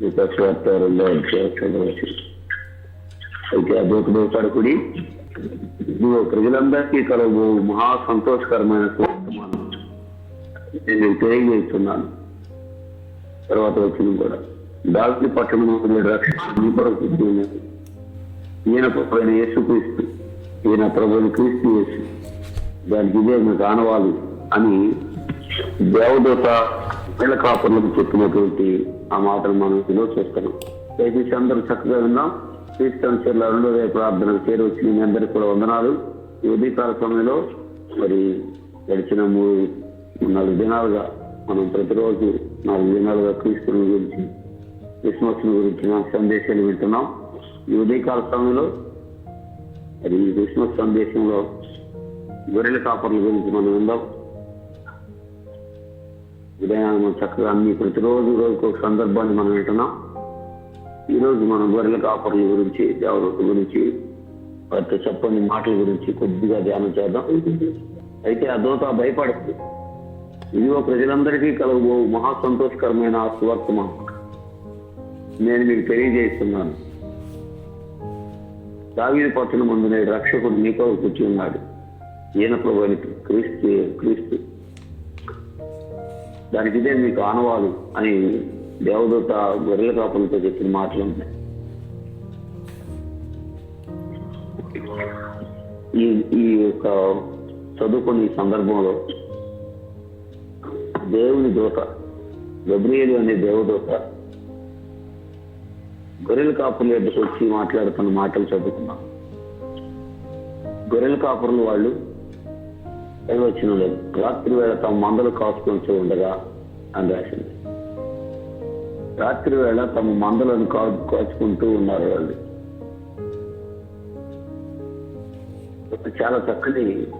విపక్షవార్త రెండో అయితే అదొకడు పడకుడి నువ్వు ప్రజలందరికీ కలవు మహా సంతోషకరమైన సువర్తమానం నేను తెలియజేస్తున్నాను. తర్వాత వచ్చింది కూడా. దాల్చి పట్టణం రక్షణ మీ కొరకు పుట్టి ఉన్నది. ఈయన ప్రభువైన ఈయన ప్రభుని క్రీస్తు యేసు. దానికి ఇదే మీకు ఆనవాలి అని దేవదూత పిల్ల కాపులకు చెప్పినటువంటి ఆ మాటలు మనం ఇందులో చేస్తున్నాం. దయచేసి అందరూ చక్కగా విన్నాం క్రీస్తు చెల్ల రెండో రేపు చేరు చేరవచ్చి మీ అందరికీ కూడా వందనాలు. ఈ ఉదయకాల సమయంలో మరి గడిచిన మూడు నాలుగు దినాలుగా మనం ప్రతిరోజు నాలుగు దినాలుగా క్రీస్తుని గురించి క్రిస్మస్ గురించి సందేశాలు వింటున్నాం. ఈ ఉదయకాల సమయంలో మరి ఈ క్రిస్మస్ సందేశంలో గొర్రెల కాపర్ల గురించి మనం విందాం. ఉదయం మనం చక్కగా అన్ని ప్రతిరోజు రోజుకు ఒక సందర్భాన్ని మనం వింటున్నాం. ఈ రోజు మనం గొర్రెల కాపర్ల గురించి జాగ్రత్త గురించి వారితో చెప్పని మాటల గురించి కొద్దిగా ధ్యానం చేద్దాం. అయితే ఆ దోత భయపడదు. ఇదిగో ప్రజలందరికీ కలగబో మహా సంతోషకరమైన సువర్తమా? నేను మీకు తెలియజేస్తున్నాను. దావీది పట్టణం ముందు రక్షకుడు నీకో కూర్చున్నాడు. ఈయన ప్రభుని క్రీస్తు క్రీస్తు. దానికి ఇదే మీకు ఆనవాలు అని దేవదూత గొర్రెల కాపులతో చెప్పిన మాటలు ఉన్నాయి ఈ ఈ యొక్క చదువుకునే సందర్భంలో దేవుని దూత గబ్రియేలు అనే దేవదూత గొర్రెల కాపుల ఎడ్డకు వచ్చి మాట్లాడుతున్న మాటలు చదువుకున్నాం గొర్రెల కాపురులు వాళ్ళు వచ్చిన రాత్రి వేళ తమ మందలు కాచుకొని ఉండగా అని రాసింది. రాత్రి వేళ తమ మందలను కా కాచుకుంటూ ఉన్నారు వాళ్ళు. చాలా చక్కటి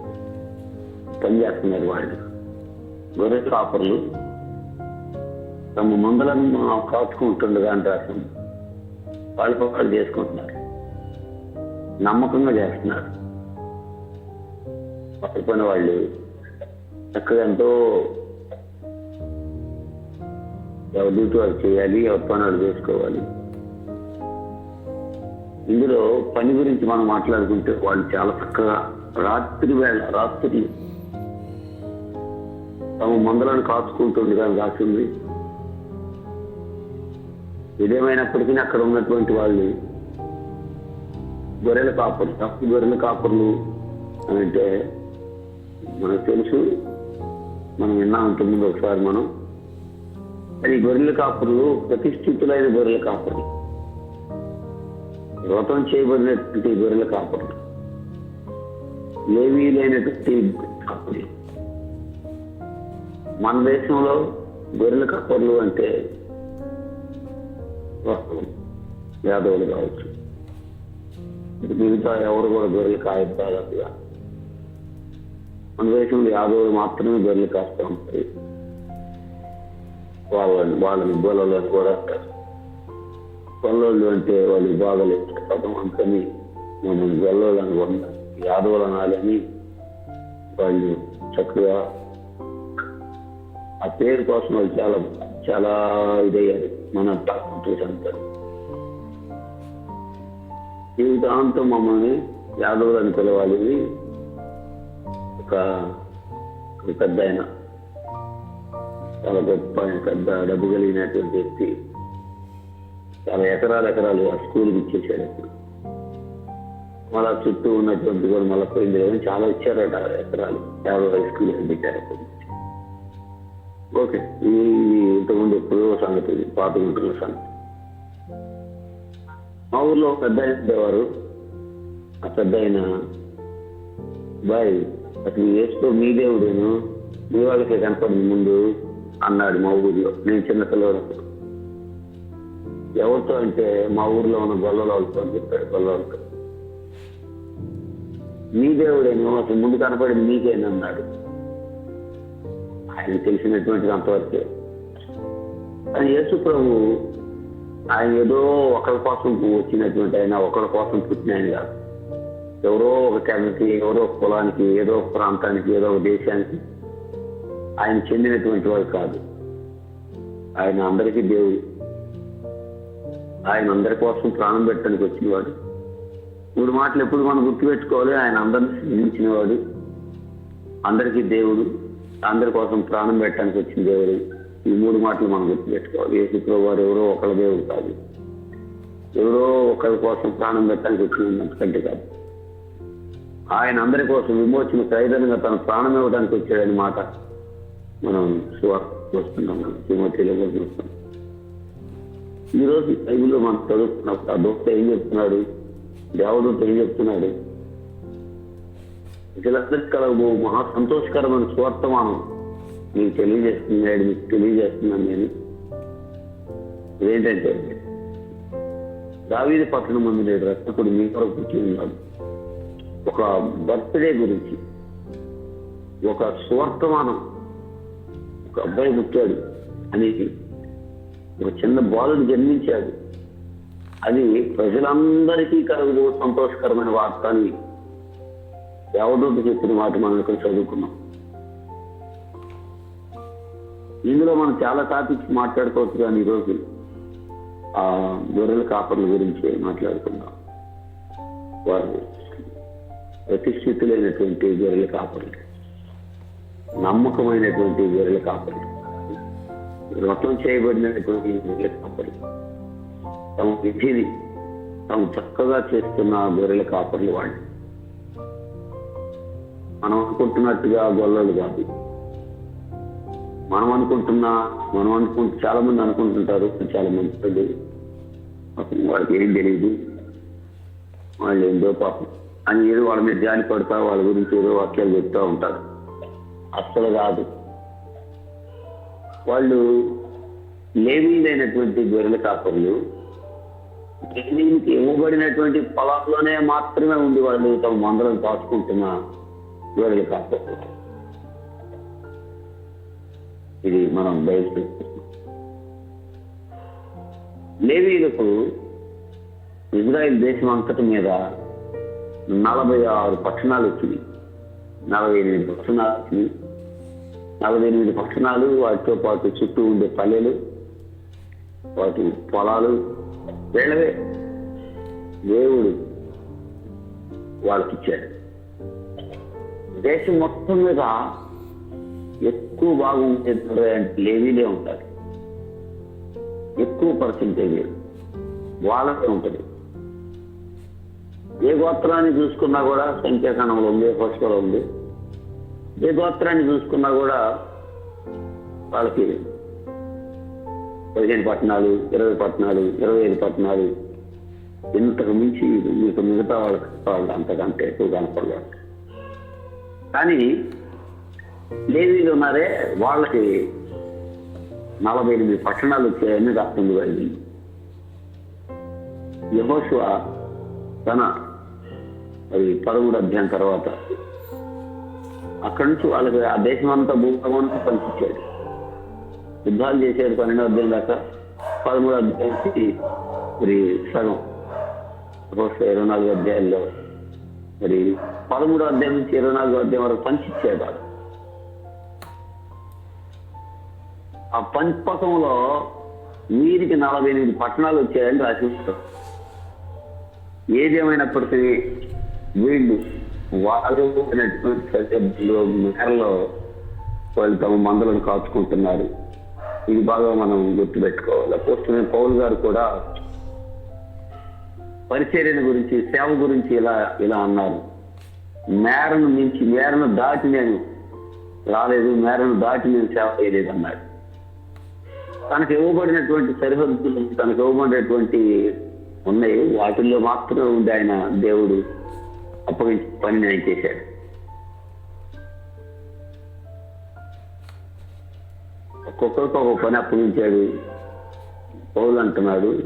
పని చేస్తున్నారు వాళ్ళు. గొర్రె కాపర్లు తమ మందలను కాచుకుంటుండగా అని రాసింది. వాళ్ళు పక్కలు చేసుకుంటున్నారు. నమ్మకంగా చేస్తున్నారు. పక్కన వాళ్ళు చక్కగా ఎంతో ఎవరితో అది చేయాలి ఎవరి పని వాళ్ళు చేసుకోవాలి. ఇందులో పని గురించి మనం మాట్లాడుకుంటే వాళ్ళు చాలా చక్కగా రాత్రి వేళ రాత్రి తమ మందలను కాచుకుంటుండగా రాసింది. ఏదేమైనప్పటికీ అక్కడ ఉన్నటువంటి వాళ్ళు గొర్రెల కాపర్లు తప్పు గొర్రెల కాపర్లు అని అంటే మనకు తెలుసు. మనం విన్నా ఉంటుంది ఒకసారి మనం. అది గొర్రెల కాపుర్లు ప్రతిష్ఠితులైన గొర్రెల కాపుర్లు. వ్రతం చేయబడినటువంటి గొర్రెల కాపుర్లు. ఏమీ లేనటువంటి కాపుర్లు. మన దేశంలో గొర్రెల కాపర్లు అంటే యాదవులు కావచ్చు. మిగతా ఎవరు కూడా గొర్రెలు కాయదు మన దేశంలో యాదవులు మాత్రమే గొర్రెలు కాస్తూ ఉంటాయి. వాళ్ళని వాళ్ళని గొల్లలని కూడా అంటారు గొల్లోళ్ళు అంటే వాళ్ళు బాగలేదు పదం అందుకని మనం గొల్లోళ్ళు అనుకుంటాం యాదవులు అనాలని వాళ్ళు చక్కగా ఆ పేరు కోసం వాళ్ళు చాలా చాలా ఇదయ్యారు. మన డాక్టర్స్ అంటారు జీవితాంతం మమ్మల్ని యాదవులు అని పిలవాలి. ఒక పెద్ద ఆయన. చాలా గొప్ప పెద్ద డబ్బు కలిగినటువంటి వ్యక్తి. చాలా ఎకరాలు ఎకరాలు ఆ స్కూల్కి ఇచ్చేసాడు అప్పుడు. మళ్ళా చుట్టూ ఉన్నటువంటి కూడా మళ్ళీ పోయింది కానీ చాలా ఇచ్చారట ఎకరాలు. యాభై హై స్కూల్ పెట్టారు అప్పుడు ఓకే ఈ ఇంతకుముందు ఎప్పుడో సంగతి ఇది, పాత ఉంటున్న సంగతి. మా ఊర్లో ఒక పెద్ద ఆయన ఉండేవారు. ఆ పెద్ద ఆయన బాయ్ అసలు వేసుకో మీ దేవుడేను? మీ వాళ్ళకే కనపడింది ముందు అన్నాడు మా ఊర్లో. నేను చిన్న పిల్లవాడు ఎవరితో అంటే మా ఊర్లో ఉన్న గొల్లల వాళ్ళతో అని చెప్పాడు గొల్లవాళ్ళతో మీ దేవుడేను? అసలు ముందు కనపడింది మీకేనా అన్నాడు. ఆయన తెలిసినటువంటిది అంతవరకే. కానీ యేసు ప్రభు ఆయన ఏదో ఒకరి కోసం వచ్చినటువంటి ఆయన ఒకరి కోసం పుట్టిన ఆయన కాదు. ఎవరో ఒక తెగకి ఎవరో ఒక కులానికి ఏదో ఒక ప్రాంతానికి ఏదో ఒక దేశానికి ఆయన చెందినటువంటి వాడు కాదు. ఆయన అందరికీ దేవుడు. ఆయన అందరి కోసం ప్రాణం పెట్టడానికి వచ్చినవాడు. మూడు మాటలు ఎప్పుడు మనం గుర్తుపెట్టుకోవాలి? ఆయన అందరిని సృజించినవాడు అందరికీ దేవుడు. అందరి కోసం ప్రాణం పెట్టడానికి వచ్చిన దేవుడు. ఈ మూడు మాటలు మనం గుర్తుపెట్టుకోవాలి. యేసుప్రభు వారు ఎవరో ఒకళ్ళ దేవుడు కాదు. ఎవరో ఒకరి కోసం ప్రాణం పెట్టడానికి వచ్చిన అంతకంటే కాదు. ఆయన అందరి కోసం విమోచన సైతంగా తన ప్రాణం ఇవ్వడానికి వచ్చాడని మాట మనం చూస్తున్నాం వస్తున్నాం తిమోతిలో కూడా ఈరోజు బైబిల్లో మనం చదువుకున్నప్పుడు ఆ దోస్త ఏం చెప్తున్నాడు? దేవదూత ఏం చెప్తున్నాడు? వీళ్ళందరికీ కలగబో మహా సంతోషకరమైన స్వార్థమానం మీకు తెలియజేస్తున్నాడు మీకు తెలియజేస్తున్నాను నేను ఇదేంటంటే దావీది పట్టణం మంది లేడు రక్షకుడు మీ కొరకు పుట్టి ఉన్నాడు. ఒక బర్త్డే గురించి. ఒక స్వార్థమానం ఒక అబ్బాయి పుట్టాడు. అనేది ఒక చిన్న బాలుడు జన్మించాడు. అది ప్రజలందరికీ కలుగు సంతోషకరమైన వార్త అని దేవదూత చెప్పిన మాట మనం ఇక్కడ చదువుకున్నాం. ఇందులో మనం చాలా టాపిక్స్ మాట్లాడుకోవచ్చు కానీ ఈరోజు ఆ గొర్రెల కాపర్ల గురించి మాట్లాడుకుందాం. వారు ప్రతిష్ఠితులైనటువంటి గొర్రెల కాపరులు నమ్మకమైనటువంటి గొర్రెల కాపరులు వ్రతం చేయబడినటువంటి గొర్రెల కాపరులు తమ విధిని తాము చక్కగా చేస్తున్న గొర్రెల కాపర్లు వాళ్ళు. మనం అనుకుంటున్నట్టుగా గొల్లలు కాదు. మనం అనుకుంటున్నా మనం అనుకుంటు చాలా మంది అనుకుంటుంటారు చాలా మంది వాళ్ళకి ఏం తెలియదు వాళ్ళు ఏందో పాపం. అని ఏదో వాళ్ళ మీద జాలి పడతా వాళ్ళ గురించి ఏదో వాక్యాలు చెప్తూ ఉంటారు. అస్సలు కాదు. వాళ్ళు లేవీలైనటువంటి గొర్రెల కాపర్లు లేవీకి ఇవ్వబడినటువంటి పొలాల్లోనే మాత్రమే ఉండి వాళ్ళు తమ మందలను కాచుకుంటున్న గొర్రెల కాపర్లు. ఇది మనం బయట లేవీలకు ఇజ్రాయెల్ దేశం అంతటి మీద నలభై ఆరు పట్టణాలు వచ్చినాయి. నలభై ఎనిమిది పట్టణాలు వచ్చినాయి. నలభై ఎనిమిది పట్టణాలు వాటితో పాటు చుట్టూ ఉండే పల్లెలు వాటి పొలాలు వీళ్ళవే. దేవుడు వాళ్ళకి ఇచ్చాడు దేశం మొత్తం మీద ఎక్కువ భాగం ఉండేది అంటే లేవీలే ఉంటారు. ఎక్కువ పర్సెంటేజ్. వాళ్ళకే ఉంటుంది. ఏ గోత్రాన్ని చూసుకున్నా కూడా సంఖ్యాకణంలో ఉంది హోస్టల్ ఉంది. ఏ గోత్రాన్ని చూసుకున్నా కూడా వాళ్ళకి పదిహేను పట్టణాలు ఇరవై పట్టణాలు ఇరవై ఐదు పట్టణాలు ఇంతకు మించి మీకు మిగతా వాళ్ళకి వాళ్ళు అంతకంటే ఎక్కువ కనపడలేదు కానీ లేవీలు ఉన్నారే వాళ్ళకి నలభై ఎనిమిది పట్టణాలు వచ్చాయని రాస్తుంది బైబిల్ యహోశివ తన మరి పదమూడు అధ్యాయం తర్వాత. అక్కడి నుంచి వాళ్ళకి ఆ దేశం అంతా భూభాగంతా పంపించాడు. యుద్ధాలు చేశాడు పన్నెండో అధ్యాయం దాకా. పదమూడు అధ్యాయానికి మరి సగం. ఇరవై నాలుగు అధ్యాయాల్లో మరి పదమూడో అధ్యాయం నుంచి ఇరవై నాలుగో అధ్యాయం వరకు పంచిచ్చాడు వాడు. ఆ పంచపకంలో వీరికి నలభై ఎనిమిది పట్టణాలు వచ్చాయని రాసి ఉంటారు. ఏదేమైనప్పటికీ వీళ్ళు వారు మేరలో వాళ్ళు తమ మందులను కాచుకుంటున్నారు. ఇది బాగా మనం గుర్తుపెట్టుకోవాలి. పోస్ట్ పౌల్ గారు కూడా పరిచర్యను గురించి సేవ గురించి ఇలా ఇలా అన్నారు. మేరను మించి మేరను దాటి నేను రాలేదు మేరను దాటి నేను సేవ చేయలేదు అన్నాడు తనకు ఇవ్వబడినటువంటి సరిహద్దులు తనకు ఇవ్వబడినటువంటి ఉన్నాయి. వాటిల్లో మాత్రమే ఉంది ఆయన దేవుడు. అప్పగించి పని నేను చేశాను. ఒక్కొక్కరికి ఒక పని అప్పగించాడు పౌలు అంటున్నాడు.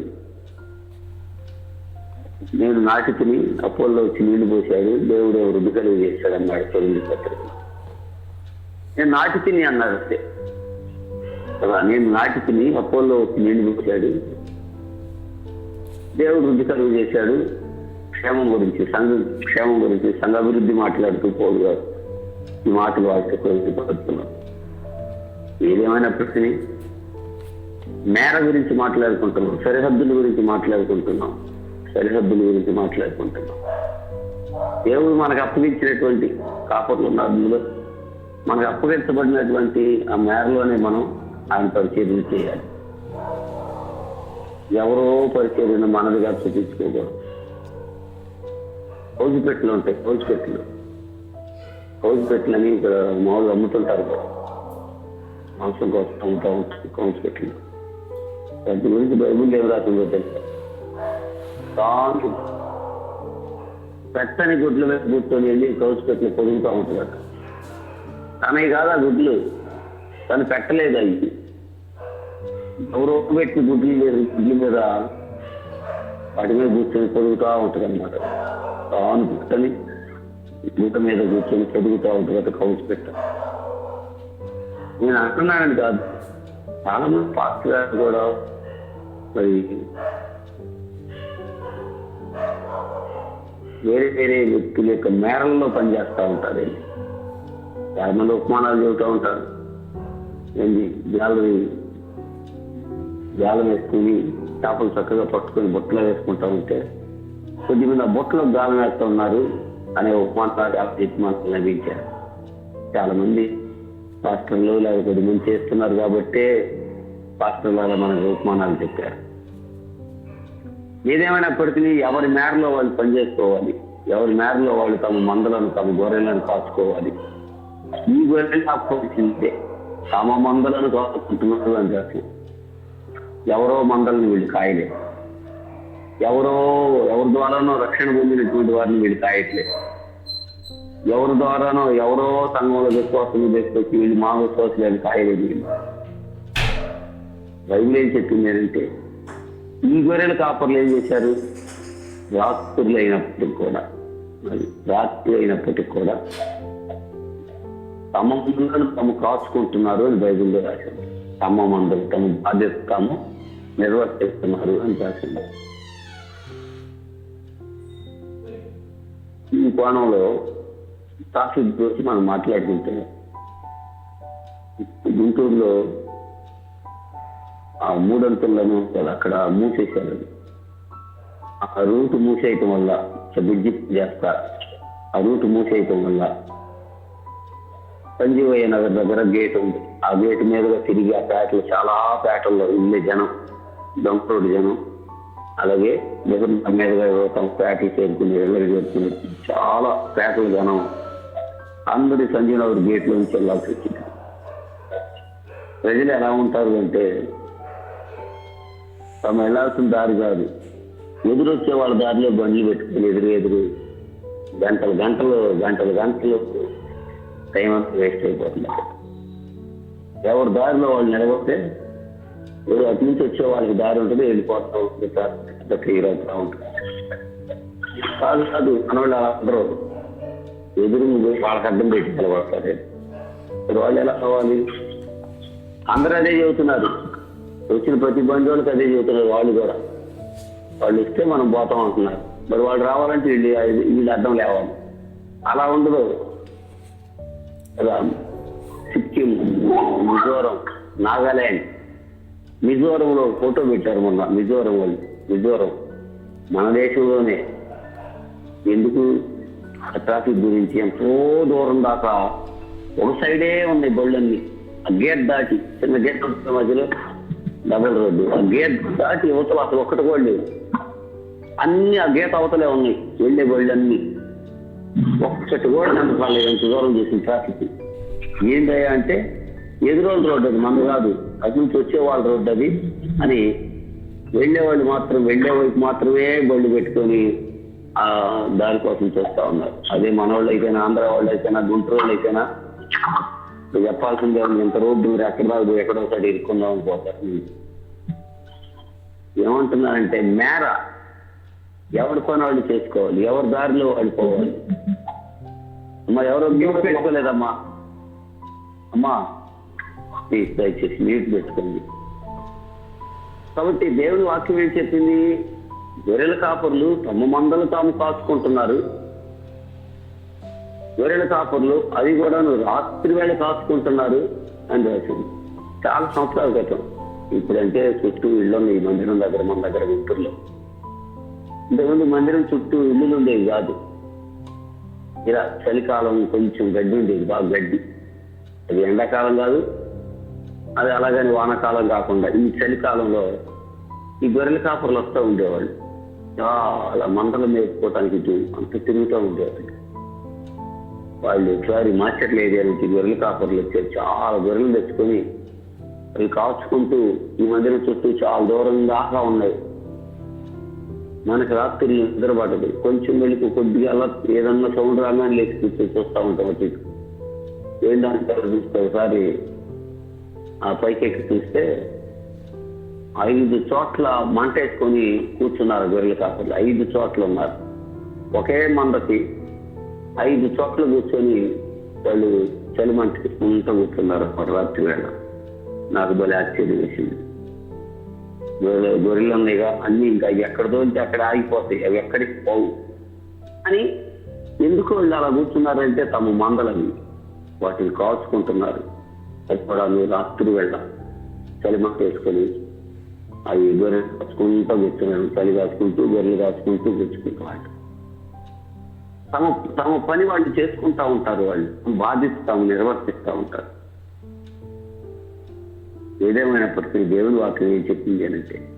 నేను నాటితిని అపోల్లో వచ్చి నీళ్ళు పోశాడు. దేవుడు వృద్ధి కలుగు చేశాడు అన్నాడు పత్రిక. నేను నాటి తిని అన్నాడు అంతే. కదా నేను నాటి తిని అపోల్లో వచ్చి నీళ్ళు పోశాడు. దేవుడు వృద్ధి కలుగు చేశాడు. క్షేమం గురించి సంఘ క్షేమం గురించి సంఘ అభివృద్ధి మాట్లాడుతూ పోడు గారు ఈ మాటలు వాటికి పడుతున్నాం ఏదేమైనప్పటికీ మేర గురించి మాట్లాడుకుంటున్నాం సరిహద్దుల గురించి మాట్లాడుకుంటున్నాం సరిహద్దుల గురించి మాట్లాడుకుంటున్నాం. దేవుడు మనకు అప్పగించినటువంటి కాపర్లు ఉన్న అందులో మనకు అప్పగించబడినటువంటి ఆ మేరలోనే మనం ఆయన పరిచర్యలు చేయాలి. ఎవరో పరిచర్యను మనదిగా చూపించుకోకూడదు కౌజుపెట్లు ఉంటాయి కౌజుపెట్లు కౌజుపెట్లని ఇక్కడ మామూలుగా అమ్ముతుంటారు కదా. మాంసం కోసం అమ్ముతా ఉంటుంది కౌజుపెట్లు దాని గురించి బైబుల్ ఏం రాసిందో తెలుసు? పెట్టని గుడ్లు మీద కూర్చొని వెళ్ళి కౌజుపెట్లు పొదుగుతూ ఉంటుందట తనవి కాదు ఆ గుడ్లు. తను పెట్టలేదు అవి. ఎవరో పెట్టి గుడ్లు లేదు గుడ్ల మీద వాటి మీద కూర్చొని పొదుగుతూ ఉంటుంది అన్నమాట తాను పెట్టని గుడ్డ మీద కూర్చొని చదువుతా ఉంటుంది కౌన్స్ పెట్ట. నేను అంటున్నానని కాదు. చాలా మంది పాస్టర్ గారు కూడా మరి వేరే వేరే వ్యక్తుల యొక్క మేరల్లో పనిచేస్తూ ఉంటారు. చాలా మంది ఉపమానాలు చెబుతూ ఉంటారు. ఏంటి జాలని జాలం వేసుకుని చేపలు చక్కగా పట్టుకొని బుట్టలో వేసుకుంటా ఉంటే కొద్దిమంది ఆ బుట్టలో గాలం వేస్తున్నారు అనే ఉపమానాలు లభించారు. చాలా మంది పాస్టర్లు లేదా కొద్దిమంది చేస్తున్నారు కాబట్టే పాస్టర్లు అలా మనకు ఉపమానాలు చెప్పారు. ఏదేమైనప్పటికీ ఎవరి మేరలో వాళ్ళు పనిచేసుకోవాలి ఎవరి మేరలో వాళ్ళు తమ మందలను తమ గొర్రెలను కాచుకోవాలి. ఈ గొర్రెలు కాకపోతే తమ మందలను కాచుకుంటున్నారు అని చెప్పి ఎవరో మందలను వీళ్ళు కాయలేదు. ఎవరో ఎవరి ద్వారానో రక్షణ పొందినటువంటి వారిని వీళ్ళు కాయట్లేదు ఎవరి ద్వారానో ఎవరో సంఘంలో విశ్వాసం తీసుకొచ్చి వీళ్ళు మా విశ్వాసాలు కాయలేదు బైబిల్ ఏం చెప్పింది అంటే ఈ గొర్రెల కాపర్లు ఏం చేశారు? రాత్రులు అయినప్పటికి కూడా మరి రాత్రులు అయినప్పటికి కూడా తమ మందులను తమ కాచుకుంటున్నారు అని బైబిల్లో రాశారు. తమ మందులు తమ బాధ్యత తాము నిర్వర్తిస్తున్నారు అని రాసింది కోణంలో ట్రాఫిక్ గురించి మనం మాట్లాడుకుంటే గుంటూరులో ఆ మూడంతులను అక్కడ మూసేశారు. ఆ రూట్ మూసేయటం వల్ల బుజ్జి చేస్తా ఆ రూట్ మూసేయటం వల్ల సంజీవయ్య నగర్ దగ్గర గేట్ ఉంది. ఆ గేట్ మీదుగా తిరిగి ఆ పేటలు చాలా పేటల్లో ఉండే జనం దంపరుడు జనం అలాగే దగ్గర మీదుగా తమ పేటలు చేరుకుని ఇళ్ళకి చేరుకుని చాలా పేటలు జనం అందరి సంజయనగర్ గేట్లో నుంచి వెళ్ళాల్సి వచ్చింది. ప్రజలు ఎలా ఉంటారు అంటే తమ వెళ్ళాల్సిన దారి కాదు. ఎదురొచ్చే వాళ్ళ దారిలో బండ్లు పెట్టుకుని ఎదురు ఎదురు గంటలు గంటలు గంటలు గంటలు టైం అంతా వేస్ట్ అయిపోతుంది. ఎవరి దారిలో వాళ్ళు నిలబడితే ఎవరు అటు నుంచి వచ్చే వాళ్ళకి దారి ఉంటుంది వెళ్ళిపోతూ ఉంటుంది క్లియర్ అవుతూ ఉంటుంది. కాదు కాదు మన వాళ్ళు అలా అందరూ ఎదురు పోయి వాళ్ళకి అడ్డం పెట్టి నిలబడతారు వాళ్ళు ఎలా కావాలి? అందరూ అదే చెబుతున్నారు. వచ్చిన ప్రతి బంధువులకు అదే చెబుతున్నారు వాళ్ళు కూడా. వాళ్ళు ఇస్తే మనం పోతాం అంటున్నారు. మరి వాళ్ళు రావాలంటే వీళ్ళు వీళ్ళు అర్థం లేవాలి. అలా ఉండదు. కదా సిక్కిం మిజోరం నాగాలాండ్ మిజోరంలో ఫోటో పెట్టారు మొన్న మిజోరం వాళ్ళు మిజోరం. మన దేశంలోనే. ఎందుకు? ఆ ట్రాఫిక్ గురించి ఎంతో దూరం దాకా ఒక సైడే ఉన్నాయి బళ్ళన్నీ. ఆ గేట్ దాటి చిన్న గేట్ ఉంటుంది మధ్యలో డబుల్ రోడ్డు ఆ గేట్ దాటి యువతలు అసలు ఒక్కటి కూడా లేవు అన్ని ఆ గేట్ అవతలే ఉన్నాయి వెళ్ళే బళ్ళన్నీ. ఒక్కటి కూడా నమ్మకాలేదు ఎంత దూరం చేసిన ట్రాఫిక్ ఏంటయ్యా అంటే ఎదురోళ్ళ రోడ్డు అది మన కాదు. అటు నుంచి వచ్చేవాళ్ళ రోడ్డు అది అని వెళ్ళేవాళ్ళు మాత్రం వెళ్ళే వైపు మాత్రమే బళ్ళు పెట్టుకొని ఆ దారి కోసం చూస్తా ఉన్నారు. అదే మన వాళ్ళు అయితేనా ఆంధ్ర వాళ్ళు అయితేనా గుంటూరు వాళ్ళు అయితేనా చెప్పాల్సిందే ఉంది ఇంత రోడ్డు మీరు ఎక్కడ పోయి ఎక్కడో ఒకటి ఇరుక్కుందాం అని పోతారు. ఏమంటున్నారంటే మేర ఎవరి పని వాళ్ళు చేసుకోవాలి ఎవరి దారిలో వాళ్ళు పోవాలి? అమ్మా ఎవరో పెట్టుకోలేదమ్మా అమ్మా ప్లీజ్ దయచేసి మ్యూట్ పెట్టుకోండి కాబట్టి దేవుని వాక్యం ఏం చెప్పింది? గొర్రెల కాపర్లు తమ మందలు తాము కాచుకుంటున్నారు. గొర్రెల కాపర్లు అది కూడా రాత్రి వేళ కాసుకుంటున్నారు అని రాసింది. చాలా సంవత్సరాల క్రితం. ఇప్పుడంటే చుట్టూ ఇళ్ళు ఉన్నాయి మందిరం దగ్గర మన దగ్గర గుంటూరులో ఇంతకుముందు మందిరం చుట్టూ ఇల్లులు ఉండేవి కాదు. ఇలా చలికాలం కొంచెం గడ్డి ఉండేది బాగా గడ్డి. అది ఎండాకాలం కాదు అది అలాగని వానకాలం కాకుండా ఈ చలికాలంలో ఈ గొర్రెల కాపర్లు వస్తూ ఉండేవాళ్ళు. చాలా మంటలు మేపుకోవటానికి అంత తిరుగుతూ ఉండేవాళ్ళు. వాళ్ళు ఒకసారి మాచర్ల ఏరియా నుంచి గొర్రెల కాపర్లు వచ్చారు చాలా గొర్రెలు తెచ్చుకొని అవి కాచుకుంటూ ఈ మధ్యన చుట్టూ చాలా దూరం దాకా ఉన్నాయి. మనకి రాత్రి నిద్రపడదు కొంచెం వెళ్ళి కొద్దిగా అలా ఏదన్నా సౌండ్ రాగానే లేచి కూర్చొని చూస్తూ ఉంటాం అటు చూస్తే ఒకసారి ఆ పైకెక్కి చూస్తే ఐదు చోట్ల మంట వేసుకొని కూర్చున్నారు గొర్రెలు కాపర్లు. ఐదు చోట్ల ఉన్నారు. ఒకే మందకి ఐదు చోట్ల కూర్చొని వాళ్ళు చలి మంటకి ఉంటూ కూర్చున్నారు రాత్రి వేళ. నాకు భలే ఆశ్చర్యం వేసింది గొర్రె గొర్రెలు ఉన్నాయిగా అన్ని ఇంకా ఎక్కడ దోలితే అక్కడ ఆగిపోతాయి. అవి ఎక్కడికి పోవు. అని ఎందుకు వాళ్ళు అలా కూర్చున్నారంటే తమ మందలని వాటిని కాచుకుంటున్నారు అది కూడా మీరు రాత్రి వెళ్ళ చలిమంట వేసుకొని అవి గొర్రెలు కాచుకుంటూ కూర్చున్నారు చలి కాచుకుంటూ గొర్రెలు కాచుకుంటూ కూర్చుకుంటూ వాళ్ళు తమ తమ పని వాళ్ళు చేసుకుంటా ఉంటారు వాళ్ళు. బాధిస్తాము తాము నిర్వర్తిస్తూ ఉంటారు. ఏదేమైనప్పటికీ దేవుని వాక్యం ఏం చెప్పింది అంటే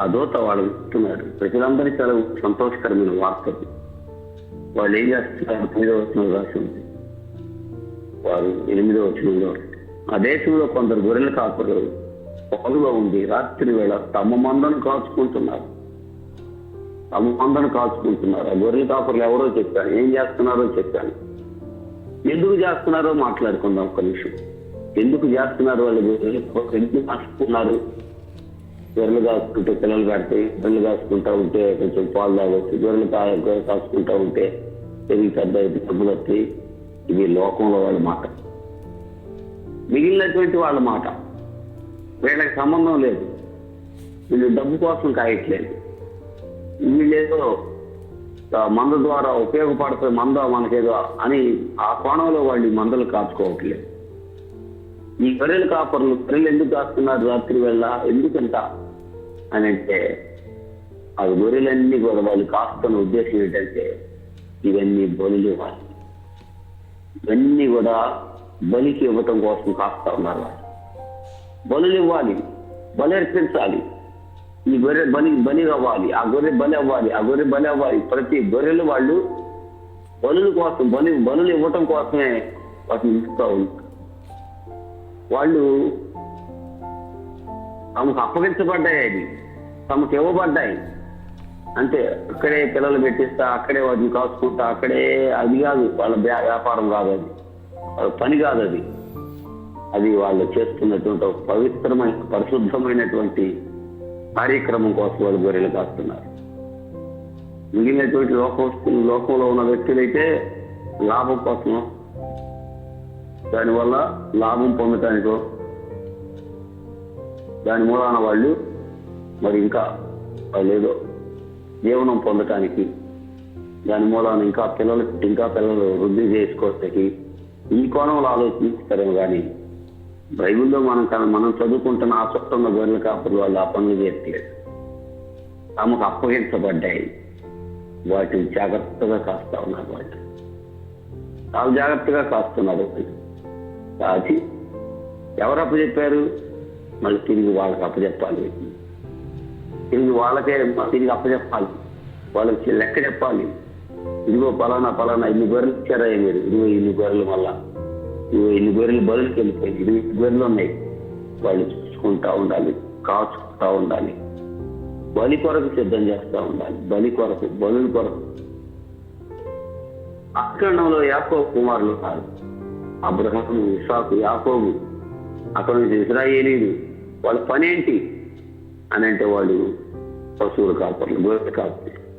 ఆ దూత వాళ్ళు ఇస్తున్నారు ప్రజలందరికీ చాలా సంతోషకరమైన వార్తలు వాళ్ళు ఏం చేస్తున్నారు? తొమ్మిదో రాసి ఉంది. వారు ఎనిమిదో వచనంలో ఆ దేశంలో కొందరు గొర్రెల కాపులు పొగలుగా ఉండి రాత్రి వేళ తమ మందను కాచుకుంటున్నారు. తమ మందను కాచుకుంటున్నారు. ఆ గొర్రెల కాపులు ఎవరో చెప్పాను ఏం చేస్తున్నారో చెప్పాను. ఎందుకు చేస్తున్నారో మాట్లాడుకుందాం ఒక నిమిషం. ఎందుకు చేస్తున్నారు వాళ్ళు గొర్రెలు? ఎందుకు కాచుకున్నారు? గొర్రెలు కాసుకుంటే పిల్లలు పెడతాయి గొర్రెలు కాసుకుంటా ఉంటే కొంచెం పాలు తాగొచ్చు గొర్రెలు గొర్రెలు కాసుకుంటా ఉంటే పెరిగి పెద్ద అయితే డబ్బులు వస్తాయి ఇది లోకంలో వాళ్ళ మాట. మిగిలినటువంటి వాళ్ళ మాట. వీళ్ళకి సంబంధం లేదు. వీళ్ళు డబ్బు కోసం కాయట్లేదు. వీళ్ళేదో మందు మంద ద్వారా ఉపయోగపడుతుంది మంద మనకేదో అని ఆ కోణంలో వాళ్ళు ఈ మందలు కాచుకోవట్లేదు. ఈ గొర్రెలు కాపర్లు గొర్రెలు ఎందుకు కాస్తున్నారు రాత్రి వేళ? ఎందుకంట అని అంటే ఆ గొర్రెలన్నీ కూడా వాళ్ళు కాస్తున్న ఉద్దేశం ఏంటంటే ఇవన్నీ బలులు వాళ్ళు ఇవన్నీ కూడా బలికి ఇవ్వటం కోసం కాస్తా ఉన్నారు. వాళ్ళు బలులు ఇవ్వాలి బలి అర్పించాలి. ఈ గొర్రె బలి బలి అవ్వాలి ఆ గొర్రె బలి అవ్వాలి ఆ గొర్రె బలి అవ్వాలి. ప్రతి గొర్రెలు వాళ్ళు బలుల కోసం బలి బలులు ఇవ్వటం కోసమే వాటిని ఇస్తూ ఉంటారు వాళ్ళు తమకు అప్పగించబడ్డాయి అది తమకు ఇవ్వబడ్డాయి. అంటే అక్కడే పిల్లలు పెట్టిస్తా అక్కడే వాటిని కాసుకుంటా అక్కడే అది కాదు వాళ్ళ వ్యాపారం కాదు అది. వాళ్ళ పని కాదు అది. అది వాళ్ళు చేస్తున్నటువంటి ఒక పవిత్రమైన పరిశుద్ధమైనటువంటి కార్యక్రమం కోసం వాళ్ళు గొర్రెలు కాస్తున్నారు. మిగిలినటువంటి లోకం లోకంలో ఉన్న వ్యక్తులైతే లాభం కోసం దానివల్ల లాభం పొందటానికో దాని మూలాన వాళ్ళు మరి ఇంకా వాళ్ళు ఏదో జీవనం పొందటానికి. దాని మూలాన ఇంకా పిల్లలు ఇంకా పిల్లలు వృద్ధి చేసుకోవటానికి. ఈ కోణంలో ఆలోచించగలం కానీ బైబిల్లో మనం మనం చదువుకుంటున్న ఆ గొర్రెల కాపులు వాళ్ళు ఆ పనులు చేయట్లేదు. తమకు అప్పగించబడ్డాయి. వాటిని జాగ్రత్తగా కాస్తా ఉన్నారు వాళ్ళు. చాలా జాగ్రత్తగా కాస్తున్నారు వాళ్ళు. కాచి ఎవరు అప్పచెప్పారు? మళ్ళీ తిరిగి వాళ్ళకి అప్పచెప్పాలి. తిరిగి వాళ్ళకే తిరిగి అప్పచెప్పాలి వాళ్ళకి లెక్క చెప్పాలి. ఇదిగో పలానా పలానా ఇన్ని గొర్రెలు ఇచ్చారా మీరు. ఇదిగో ఇన్ని గొర్రెలు మళ్ళా. ఇదిగో ఇన్ని గొర్రెలు బదులుకి వెళ్ళిపోయి ఇదిగో ఇన్ని గొర్రెలు ఉన్నాయి. వాళ్ళు చూసుకుంటా ఉండాలి కాచుకుంటా ఉండాలి. బలి కొరకు సిద్ధం చేస్తా ఉండాలి. బలి కొరకు బలుల కొరకు. అఖండంలో యాకో కుమారులు కాదు అబ్రహం ఇసాకు యాకోబు. అక్కడ నుంచి ఇస్రాయేలీలు వాళ్ళ పని ఏంటి అని అంటే వాళ్ళు పశువులు కాపర్లు గొర్రెలు కాపర్లు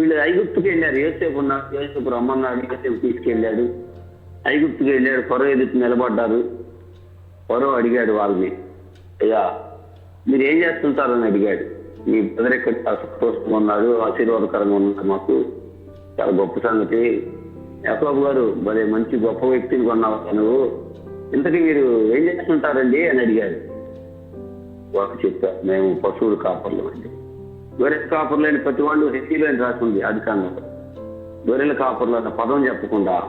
వీళ్ళు ఐగుప్తుకి వెళ్ళారు. యోసేపు ఉన్నాడు యోసేపు రమ్మన్నాడు యోసేపు తీసుకెళ్ళాడు. ఐగుప్తుకి వెళ్ళాడు పొరవ ఎదుటి నిలబడ్డారు. పొరవ అడిగాడు వాళ్ళని అయ్యా మీరు ఏం చేస్తుంటారని అడిగాడు. మీ బ్రదర్ ఎక్కడ సంతోషంగా ఉన్నాడు ఆశీర్వాదకరంగా ఉన్నాడు మాకు. చాలా గొప్ప సంగతి. యాకోబు గారు భలే మంచి గొప్ప వ్యక్తిని కొన్నావు నువ్వు. ఇంతకీ మీరు ఏం చేస్తుంటారండి? అని అడిగాడు. వాళ్ళు చెప్పారు మేము పశువులు కాపర్లు అండి. గొర్రెల కాపర్లు అని ప్రతి వాళ్ళు హిందీలో అని రాసింది అధికారంలో. గొర్రెల కాపర్లు అన్న పదం చెప్పకుండా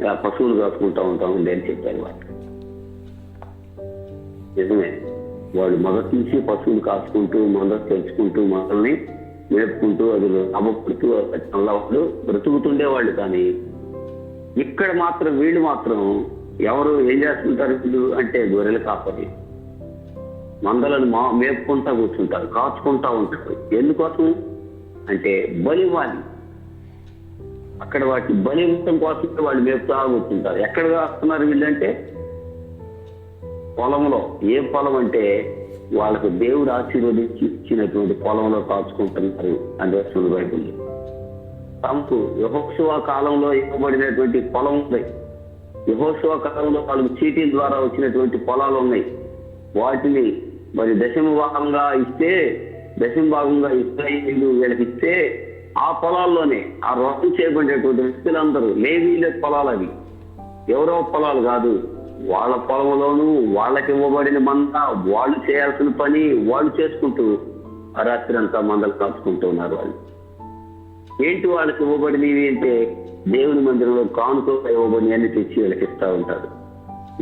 ఇలా పశువులు కాసుకుంటా ఉంటామండి అని చెప్పారు వాళ్ళు. నిజమే వాళ్ళు మొదటి నుంచి పశువులు కాసుకుంటూ మొదలు తెచ్చుకుంటూ మనల్ని మేపుకుంటూ అది అమ్మపడుతూ అలా వాళ్ళు బ్రతుకుతుండేవాళ్ళు కానీ ఇక్కడ మాత్రం వీళ్ళు మాత్రం ఎవరు ఏం చేస్తుంటారు వీళ్ళు అంటే గొర్రెల కాపర్లు. మందలను మా మేపుకుంటా కూర్చుంటారు కాచుకుంటా ఉంటారు. ఎందుకోసం? అంటే బలి ఇవ్వాలి అక్కడ వాటి బలి ఇవ్వడం కోసం వాళ్ళు మేపుతా కూర్చుంటారు. ఎక్కడ కాస్తున్నారు వీళ్ళంటే? పొలంలో. ఏ పొలం అంటే వాళ్ళకు దేవుడు ఆశీర్వదించి ఇచ్చినటువంటి పొలంలో కాచుకుంటున్నారు అని వస్తుంది బైబుల్. తమకు యహోత్సవ కాలంలో ఇవ్వబడినటువంటి పొలం ఉంది. యహోత్సవ కాలంలో వాళ్ళకు చీటీ ద్వారా వచ్చినటువంటి పొలాలు ఉన్నాయి. వాటిని మరి దశమ భాగంగా ఇస్తే దశమ భాగంగా ఇస్రాయిలు వీళ్ళకి ఇస్తే ఆ పొలాల్లోనే ఆ రోగం చేయబడేటువంటి వ్యక్తులందరూ లేవీల పొలాలు అవి ఎవరో పొలాలు కాదు. వాళ్ళ పొలంలోనూ వాళ్ళకి ఇవ్వబడిన మంద వాళ్ళు చేయాల్సిన పని వాళ్ళు చేసుకుంటూ ఆ రాత్రి అంతా మందలు కాచుకుంటూ ఉన్నారు వాళ్ళు. ఏంటి వాళ్ళకి ఇవ్వబడినవి అంటే దేవుని మందిరంలో కానుకగా ఇవ్వబడినవి అన్ని తెచ్చి వీళ్ళకి ఇస్తూ ఉంటారు.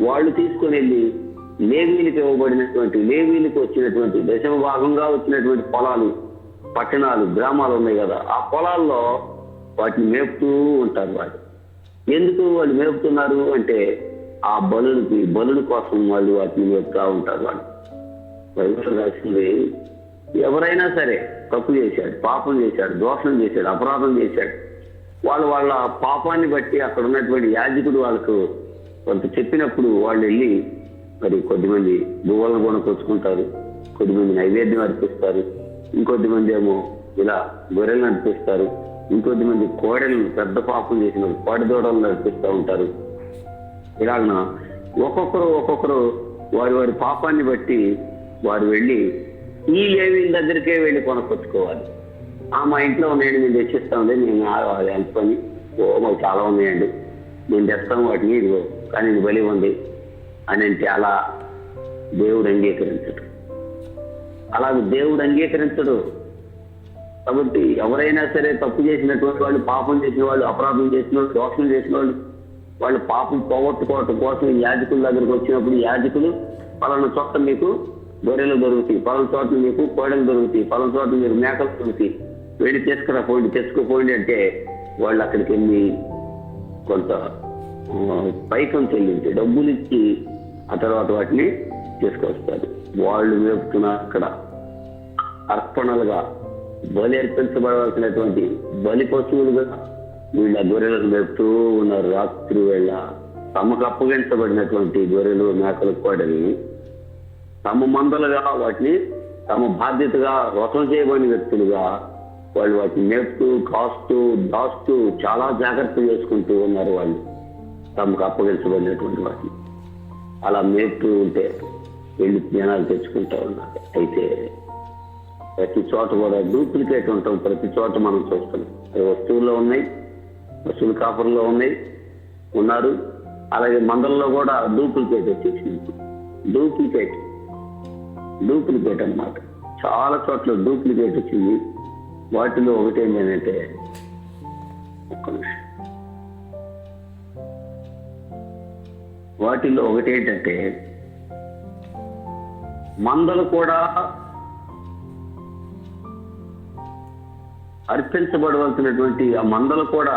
వాళ్ళు తీసుకొని వెళ్ళి లేవీలకు ఇవ్వబడినటువంటి లేవీలకు వచ్చినటువంటి దశమ భాగంగా వచ్చినటువంటి పొలాలు పట్టణాలు గ్రామాలు ఉన్నాయి కదా. ఆ పొలాల్లో వాటిని మేపుతూ ఉంటారు వాళ్ళు. ఎందుకు వాళ్ళు మేపుతున్నారు అంటే ఆ బలులకి బలుల కోసం వాళ్ళు వాటిని మేపుతా ఉంటారు వాళ్ళు. బైబిల్ రాసింది ఎవరైనా సరే తప్పు చేశాడు పాపం చేశాడు దోషం చేశాడు అపరాధం చేశాడు. వాళ్ళు వాళ్ళ పాపాన్ని బట్టి అక్కడ ఉన్నటువంటి యాజకుడు వాళ్ళకు కొంత చెప్పినప్పుడు వాళ్ళు వెళ్ళి మరి కొద్దిమంది భూవలను కొచ్చుకుంటారు కొద్దిమంది నైవేద్యం అర్పిస్తారు. ఇంకొద్ది మంది ఏమో ఇలా గొర్రెలు నడిపిస్తారు ఇంకొద్ది మంది కోడలను పెద్ద పాపం చేసిన కోడి నడిపిస్తూ ఉంటారు. ఇలాగన ఒక్కొక్కరు ఒక్కొక్కరు వారి వారి పాపాన్ని బట్టి వారు వెళ్ళి ఈ లేవి దగ్గరికే వెళ్ళి కొనకొచ్చుకోవాలి. ఆ మా ఇంట్లో నేను నేను తెచ్చిస్తామండి నేను ఎంత పని ఓ మాకు చాలా ఉన్నాయండి. నేను తెస్తాను వాటిని ఇదిగో కానీ ఇది బలి ఉంది. అని అంటే అలా దేవుడు అంగీకరించడు. అలాగే దేవుడు అంగీకరించడు. కాబట్టి ఎవరైనా సరే తప్పు చేసినటువంటి వాళ్ళు పాపం చేసిన వాళ్ళు అపరాధం చేసిన వాళ్ళు దోషం చేసిన వాళ్ళు వాళ్ళు పాపం పోగొట్టుకోవటం కోసం యాజకుల దగ్గరకు వచ్చినప్పుడు యాజకులు పలానా చోట మీకు గొర్రెలు దొరుకుతాయి పలానా చోట మీకు కోడలు దొరుకుతాయి పలానా చోట మీరు మేకలు దొరుకుతాయి. వెళ్ళి తీసుకురా పోండి తెచ్చుకోపోండి అంటే వాళ్ళు అక్కడికి వెళ్ళి కొంత పైకం చెల్లించి డబ్బులు ఇచ్చి ఆ తర్వాత వాటిని తీసుకొస్తారు వాళ్ళు మేపుతున్న అక్కడ అర్పణలుగా బలి అర్పించబడవలసినటువంటి బలి పశువులుగా వీళ్ళ గొర్రెలను మేపుతూ ఉన్నారు. రాత్రి వేళ తమకు అప్పగించబడినటువంటి గొర్రెలు మేకలు కోడల్ని తమ మందలుగా వాటిని తమ బాధ్యతగా రసం చేయబడిన వ్యక్తులుగా వాళ్ళు వాటిని మేపుతూ కాస్తూ దాస్తూ చాలా జాగ్రత్త చేసుకుంటూ ఉన్నారు వాళ్ళు. తమకు అప్పగించబడినటువంటి వాటిని. అలా మేపుతూ ఉంటే వెళ్ళి జ్ఞానాలు తెచ్చుకుంటూ ఉన్నారు అయితే ప్రతి చోట కూడా డూప్లికేట్ ఉంటాం. ప్రతి చోట మనం చూస్తున్నాం అవి వస్తువుల్లో ఉన్నాయి వస్తువుల కాపురంలో ఉన్నాయి ఉన్నారు. అలాగే మందల్లో కూడా డూప్లికేట్ వచ్చేసింది. డూప్లికేట్ డూప్లికేట్ అన్నమాట. చాలా చోట్ల డూప్లికేట్ వచ్చింది. వాటిలో ఒకటి ఏంటంటే ఒక్క నిమిషం. వాటిల్లో ఒకటి ఏంటంటే మందలు కూడా అర్పించబడవలసినటువంటి ఆ మందలు కూడా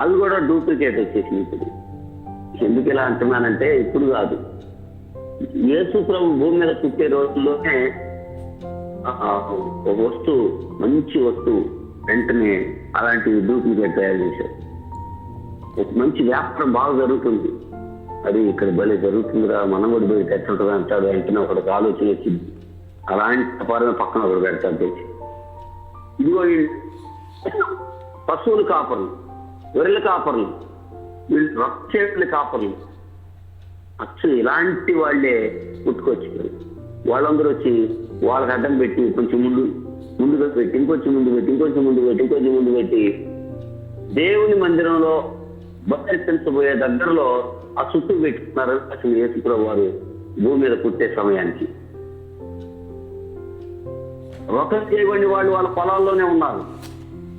అవి కూడా డూప్లికేట్ వచ్చేసింది ఇప్పుడు. ఎందుకు ఇలా అంటున్నానంటే ఇప్పుడు కాదు. యేసు ప్రభు భూమి మీద పుట్టే రోజుల్లోనే ఒక వస్తువు మంచి వస్తువు వెంటనే అలాంటి డూప్లికేట్ తయారు చేశారు. మంచి వ్యాపారం బాగా జరుగుతుంది. అది ఇక్కడ బలి జరుగుతుందిరా మనం కూడా పోయి ఎట్లుంటుంది అంటాడు. వెంటనే ఒకటికి ఆలోచన వచ్చింది. అలాంటి వ్యాపారమే పక్కన ఒకడు పెడతాడు తెచ్చి. ఇదిగో పశువుల పశువులు కాపర్లు గొర్రెల కాపర్లు వీళ్ళు రక్షకుల కాపర్లు. అచ్చు ఇలాంటి వాళ్ళే పుట్టుకొచ్చారు. వాళ్ళందరూ వచ్చి వాళ్ళకి అడ్డం పెట్టి కొంచెం ముందు ముందుగా పెట్టి ఇంకొంచెం ముందు పెట్టి ఇంకొంచెం ముందు పెట్టి ఇంకొంచెం ముందు పెట్టి దేవుని మందిరంలో బహిర్పించబోయే దగ్గరలో ఆ చుట్టూ పెట్టుకున్నారు అసలు యేసుప్రభు వారు భూమి మీద పుట్టే సమయానికి. రొకం చేయబడిన వాళ్ళు వాళ్ళ పొలాల్లోనే ఉన్నారు.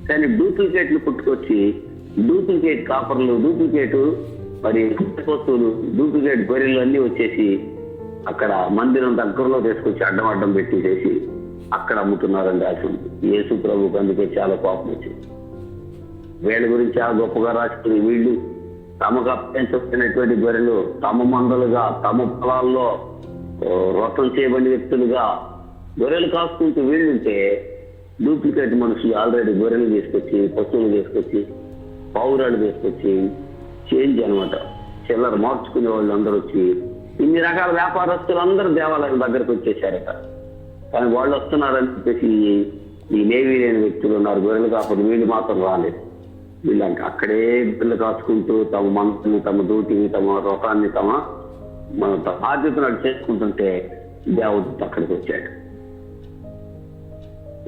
కానీ డూప్లికేట్లు పుట్టుకొచ్చి డూప్లికేట్ కాపర్లు డూప్లికేట్ మరి వస్తువులు డూప్లికేట్ గొర్రెలు అన్ని వచ్చేసి అక్కడ మందిరం దగ్గరలో తీసుకొచ్చి అడ్డం అడ్డం పెట్టేసేసి అక్కడ అమ్ముతున్నారని రాసి ఉంది. యేసు ప్రభుకి అందుకే చాలా కోపం వచ్చింది. వీళ్ళ గురించి చాలా గొప్పగా రాసుకుని వీళ్ళు తమకు అప్పగించబడినటువంటి గొర్రెలు తమ మందలుగా తమ పొలాల్లో ఓ, చేయబడిన వ్యక్తులుగా గొర్రెలు కాసుకుంటూ వీళ్ళుంటే డూప్లికేట్ మనుషులు ఆల్రెడీ గొర్రెలు తీసుకొచ్చి పశువులు తీసుకొచ్చి పౌరాలు తీసుకొచ్చి చేంజ్ అనమాట చిల్లర మార్చుకునే వాళ్ళు అందరూ వచ్చి ఇన్ని రకాల వ్యాపారస్తులు అందరూ దేవాలయం దగ్గరకు వచ్చేసారట. కానీ వాళ్ళు వస్తున్నారని చెప్పేసి ఈ నేవీ లేని వ్యక్తులు ఉన్నారు. గొర్రెలు కాకపోతే వీళ్ళు మాత్రం రాలేదు. వీళ్ళంటే అక్కడే బిడ్డలు కాచుకుంటూ తమ మనసుని తమ దూటిని తమ రూపాన్ని తమ మన బాధ్యతను చేసుకుంటుంటే దేవదూత అక్కడికి వచ్చాడు.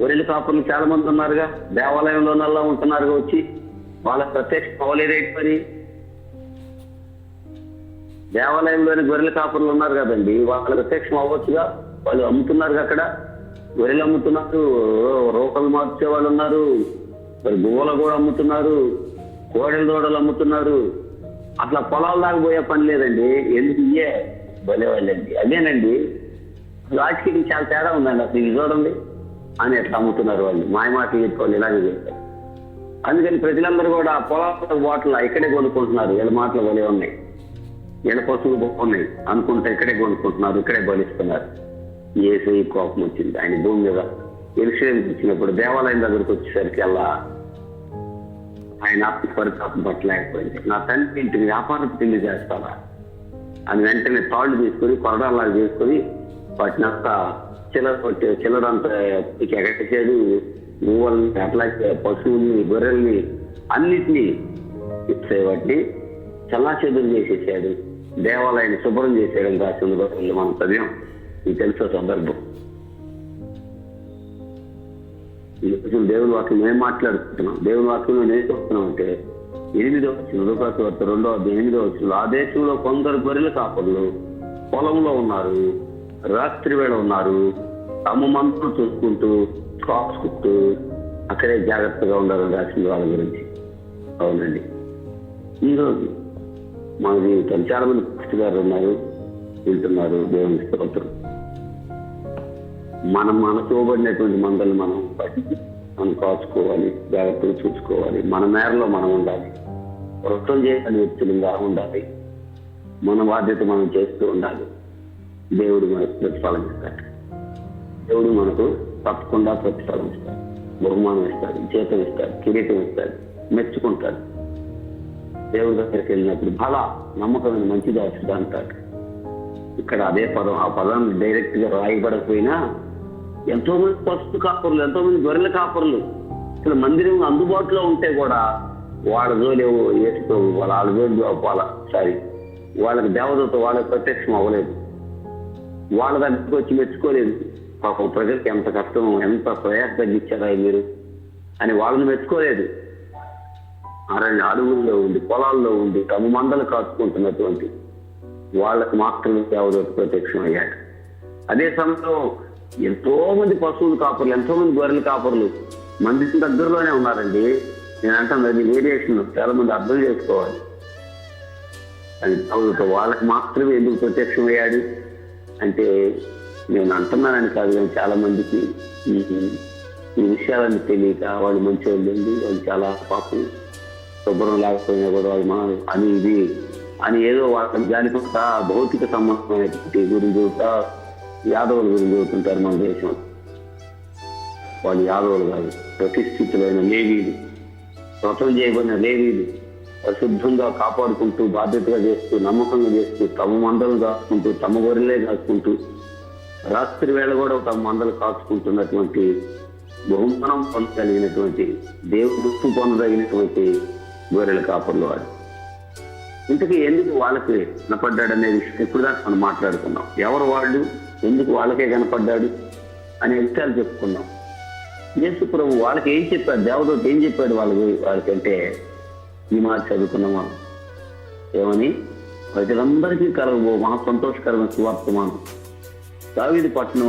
గొర్రెలు కాపులు చాలా మంది ఉన్నారుగా దేవాలయంలో నల్లా ఉంటున్నారుగా వచ్చి వాళ్ళ ప్రత్యక్ష అవ్వలేదేంటి మరి? దేవాలయంలోని గొర్రెల కాపులు ఉన్నారు కదండి వాళ్ళ ప్రత్యక్షం అవ్వచ్చుగా వాళ్ళు అమ్ముతున్నారు అక్కడ? గొర్రెలు అమ్ముతున్నారు రూపలు మార్చే వాళ్ళు ఉన్నారు. మరి గువ్వలు కూడా అమ్ముతున్నారు కోడెల దూడలు అమ్ముతున్నారు. అట్లా పొలాల దాకా పోయే పని లేదండి. ఎందుకు ఇయ్యే? భలేవాళ్ళండి అదేనండి రాజకీయం చాలా తేడా ఉందండి అసలు ఇది చూడండి. అని ఎట్లా అమ్ముతున్నారు వాళ్ళు. మాయ మాటలు చెప్పుకోవాలి ఇలాగే చేస్తారు. అందుకని ప్రజలందరూ కూడా పొలాల బాటలు ఇక్కడే కొనుక్కుంటున్నారు. వీళ్ళ మాటలు భలే ఉన్నాయి. వీళ్ళ పశువులు ఉన్నాయి అనుకుంటే ఇక్కడే కొనుక్కుంటున్నారు ఇక్కడే బలిస్తున్నారు. ఏసీ కోపం వచ్చింది. ఆయన భూమి మీద ఎరుసేమికి వచ్చినప్పుడు దేవాలయం దగ్గరకు వచ్చేసరికి అలా ఆయన ఆత్మ పరితాపం పట్టలేకపోయింది. నా తండ్రి ఇంటికి వ్యాపారం పెళ్ళి చేస్తారా అని వెంటనే తాళ్ళు తీసుకొని కొరడాలా చేసుకొని వాటిని అంతా చిల్లర కొట్టి చిల్లరంతా ఎగట్టేసాడు నువ్వులని అట్లాగే పశువుల్ని గొర్రెల్ని అన్నిటినీ ఇచ్చే వాటిని. చల్లా చెదురు చేసేసాడు. దేవాలయాన్ని శుభ్రం చేసేయడం రాసింది మనం చదివాం. ఇది తెలుసో సందర్భం. ఈ దేవుని వాక్యం ఏం మాట్లాడుకుంటున్నాం దేవుని వాక్యంలో ఏం చెప్తున్నాం అంటే ఎనిమిదో వచ్చిన రూపాయలు వార్త రెండో ఎనిమిదో వచ్చిన ఆ దేశంలో కొందరు గొర్రెల కాపర్లు పొలంలో ఉన్నారు రాత్రి వేళ ఉన్నారు తమ మంత్రులు చూసుకుంటూ కాసుకుంటూ అక్కడే జాగ్రత్తగా ఉండాలని రాసిన వాళ్ళ గురించి. అవునండి. ఈరోజు మన జీవితం చాలా మంది పాస్టర్ గారు ఉన్నారు వింటున్నారు దేవుని స్తోత్రం. మనం మనకు ఇవ్వబడినటువంటి మందలు మనం పట్టి మనం కాచుకోవాలి జాగ్రత్తలు చూసుకోవాలి. మన మేరలో మనం ఉండాలి. వృత్తం చేయాలి వ్యక్తులుగా ఉండాలి. మన బాధ్యత మనం చేస్తూ ఉండాలి. దేవుడు మనకు ప్రతిఫలం ఇస్తాడు. దేవుడు మనకు తప్పకుండా ప్రతిఫలం ఇస్తాడు. బహుమానం ఇస్తాడు జీతం ఇస్తాడు కిరీటం ఇస్తాడు మెచ్చుకుంటాడు. దేవుడి దగ్గరికి వెళ్ళినప్పుడు బల నమ్మకమైన మంచి దాసుడు అంటాడు. ఇక్కడ అదే పదం ఆ పదం డైరెక్ట్గా రాయబడకపోయినా ఎంతో మంది పసుపు కాపర్లు ఎంతో మంది గొర్రెల కాపర్లు. ఇక్కడ మందిరం అందుబాటులో ఉంటే కూడా వాళ్ళ జోలి వేసుకో వాళ్ళ వాళ్ళ జోలి అవ్వాల సారీ. వాళ్ళకి దేవదత్త వాళ్ళకి ప్రత్యక్షం అవ్వలేదు. వాళ్ళ దగ్గరికి వచ్చి మెచ్చుకోలేదు. పాపం ప్రజలకు ఎంత కష్టం ఎంత ప్రయాస తగ్గించారా మీరు అని వాళ్ళని మెచ్చుకోలేదు. అరణ్య అడవుల్లో ఉండి పొలాల్లో ఉండి తమ మందలు కాచుకుంటున్నటువంటి వాళ్ళకి మాత్రమే దేవదత్త ప్రత్యక్షం అయ్యాడు అదే సమయంలో ఎంతో మంది పశువులు కాపర్లు ఎంతో మంది గొర్రెల కాపర్లు మంది దగ్గరలోనే ఉన్నారండి. నేను అంటాను అది వేరియేషన్ చాలా మంది అర్థం చేసుకోవాలి. అది వాళ్ళకి మాత్రమే ఎందుకు ప్రత్యక్షం అయ్యాడు? అంటే నేను అంటున్నానని కాదు కానీ చాలా మందికి ఈ ఈ విషయాలన్నీ తెలియక వాళ్ళు మంచి వాళ్ళు వాళ్ళు చాలా పాపం శుభ్రం లేకపోయినా కూడా వాళ్ళు మా అని ఇది అని ఏదో వాళ్ళకి జాలిపడతా భౌతిక సంబంధమైనటువంటి గురించి యాదవుల గురించి చదువుతుంటారు మన దేశం. వాళ్ళు యాదవులు కాదు ప్రతిష్ఠితులైన లేవీలు. స్వతం చేయబడిన లేవీలు పరిశుద్ధంగా కాపాడుకుంటూ బాధ్యతగా చేస్తూ నమ్మకంగా చేస్తూ తమ మందలు కాసుకుంటూ తమ గొర్రెలే కాసుకుంటూ రాత్రి వేళ కూడా తమ మందలు కాచుకుంటున్నటువంటి బహుమానం పొందగలిగినటువంటి దేవుడు గుర్తు పొందదగినటువంటి గొర్రెల కాపర్లు వాడు ఇంతకీ ఎందుకు వాళ్ళకి నపడ్డాడు అనే విషయం ఇప్పుడు దాకా మనం మాట్లాడుకున్నాం. ఎవరు వాళ్ళు? ఎందుకు వాళ్ళకే కనపడ్డాడు అనే విషయాలు చెప్పుకున్నాం. యేసు ప్రభు వాళ్ళకి ఏం చెప్పాడు? దేవదూత ఏం చెప్పాడు వాళ్ళకి? వాళ్ళకంటే ఈ మాట చదువుకున్నాం మనం. ఏమని? ప్రజలందరికీ కలగబో మహా సంతోషకరమైన సువర్తమానం దావిది పట్టణం